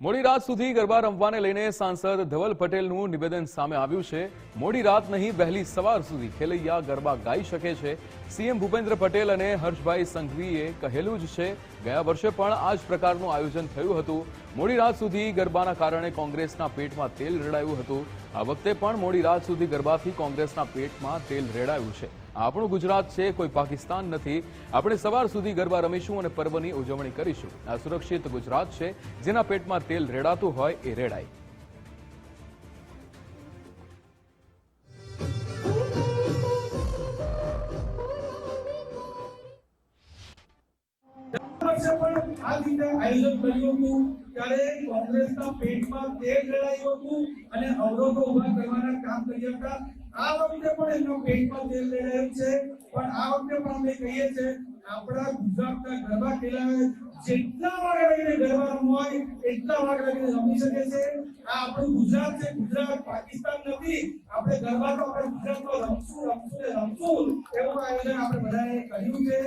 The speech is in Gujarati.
મોડી રાત સુધી ગરબા રમવાને લઈને સાંસદ ધવલ પટેલનું નિવેદન સામે આવ્યું છે. મોડી રાત નહીં, વહેલી સવાર સુધી ખેલૈયા ગરબા ગાઈ શકે છે. સીએમ ભૂપેન્દ્ર પટેલ અને હર્ષભાઈ સંઘવીએ કહેલું જ છે. ગયા વર્ષે પણ આ જ પ્રકારનું આયોજન થયું હતું. મોડી રાત સુધી ગરબાના કારણે કોંગ્રેસના પેટમાં તેલ રેડાયું હતું. આ વખતે પણ મોડી રાત સુધી ગરબાથી કોંગ્રેસના પેટમાં તેલ રેડાયું છે. આપણું ગુજરાત છે, કોઈ પાકિસ્તાન નથી. આપણે સવાર સુધી ગરબા રમીશું અને પર્વની ઉજવણી કરીશું. આ સુરક્ષિત ગુજરાત છે, જેના પેટમાં તેલ રેડાતું હોય એ રેડાય. આ રીતે આયોજન કર્યું હતું, ત્યારે કોંગ્રેસના પેટમાં તેલ રેડાયું હતું અને અવરોધો ઊભા કરવાના કામ કર્યા હતા. આ વખતે પણ એમના પેટમાં તેલ રેડાયું છે. પણ આ વખતે પણ અમે કહીએ છીએ, આપણા ગુજરાતના ગરબા ખેલાવે જેટલા વાગે લઈને ગરબા હોય, એટલા વાગે લઈને રમી શકે છે. આ આપણું ગુજરાત છે, ગુજરાત પાકિસ્તાન નથી. આપણે ગરબા તો આપણે ગુજરાતમાં રમશું રમશું ને રમશું. એવું આયોજન આપણે બધાએ કર્યું છે.